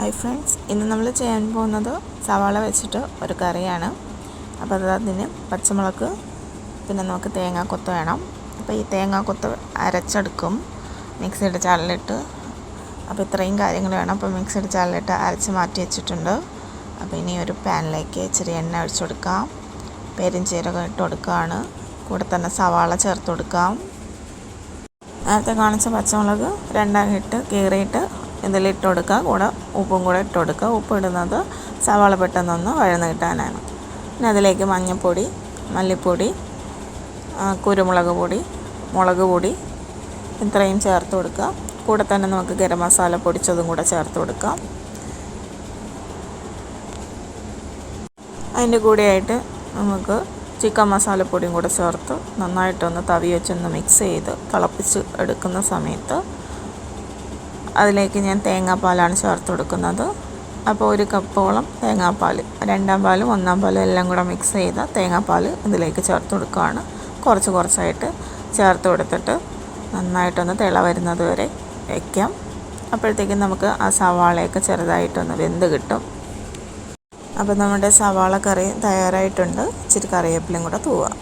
Hi friends ഇന്ന് നമ്മൾ ചെയ്യാൻ പോകുന്നത് സവാള വെച്ചിട്ട് ഒരു കറിയാണ്. അപ്പോൾ അത് അതിന് പച്ചമുളക് പിന്നെ നമുക്ക് തേങ്ങാക്കൊത്ത് വേണം. അപ്പോൾ ഈ തേങ്ങാക്കൊത്ത് അരച്ചെടുക്കും. മിക്സിയുടെ ചാലിലിട്ട്. അപ്പോൾ ഇത്രയും കാര്യങ്ങൾ വേണം. അപ്പോൾ മിക്സിയുടെ ചാലിലിട്ട് അരച്ച് മാറ്റി വെച്ചിട്ടുണ്ട്. അപ്പോൾ ഇനി ഒരു പാനിലേക്ക് ഇച്ചിരി എണ്ണ ഒഴിച്ചു കൊടുക്കാം. പെരിഞ്ചീരകം ഇട്ട് കൊടുക്കുകയാണ്. കൂടെ തന്നെ സവാള ചേർത്ത് കൊടുക്കാം. നേരത്തെ കാണിച്ച പച്ചമുളക് രണ്ടായിട്ട് കീറിയിട്ട് ഇതിലിട്ട് കൊടുക്കുക. കൂടെ ഉപ്പും കൂടെ ഇട്ട് കൊടുക്കുക. ഉപ്പ് ഇടുന്നത് സവാള പെട്ടെന്നൊന്ന് വഴന്ന് കിട്ടാനാണ്. പിന്നെ അതിലേക്ക് മഞ്ഞൾപ്പൊടി മല്ലിപ്പൊടി കുരുമുളക് പൊടി മുളക് പൊടി ഇത്രയും ചേർത്ത് കൊടുക്കുക. കൂടെ തന്നെ നമുക്ക് ഗരം മസാല പൊടിച്ചതും കൂടെ ചേർത്ത് കൊടുക്കാം. അതിന്റെ കൂടെയായിട്ട് നമുക്ക് ചിക്കൻ മസാലപ്പൊടിയും കൂടെ ചേർത്ത് നന്നായിട്ടൊന്ന് തവി വെച്ചൊന്ന് മിക്സ് ചെയ്ത് തിളപ്പിച്ച് എടുക്കുന്ന സമയത്ത് അതിലേക്ക് ഞാൻ തേങ്ങാപ്പാലാണ് ചേർത്ത് കൊടുക്കുന്നത്. അപ്പോൾ ഒരു കപ്പോളം തേങ്ങാപ്പാൽ രണ്ടാം പാലും ഒന്നാം പാലും എല്ലാം കൂടെ മിക്സ് ചെയ്ത തേങ്ങാപ്പാൽ ഇതിലേക്ക് ചേർത്ത് കൊടുക്കുകയാണ്. കുറച്ച് കുറച്ചായിട്ട് ചേർത്ത് കൊടുത്തിട്ട് നന്നായിട്ടൊന്ന് തിള വരുന്നത് വരെ വയ്ക്കാം അപ്പോഴത്തേക്കും നമുക്ക് ആ സവാളയൊക്കെ ചെറുതായിട്ടൊന്ന് വെന്ത് കിട്ടും. അപ്പോൾ നമ്മുടെ സവാള കറി തയ്യാറായിട്ടുണ്ട്. ഇച്ചിരി കറിവേപ്പിലയും കൂടെ തൂവാം.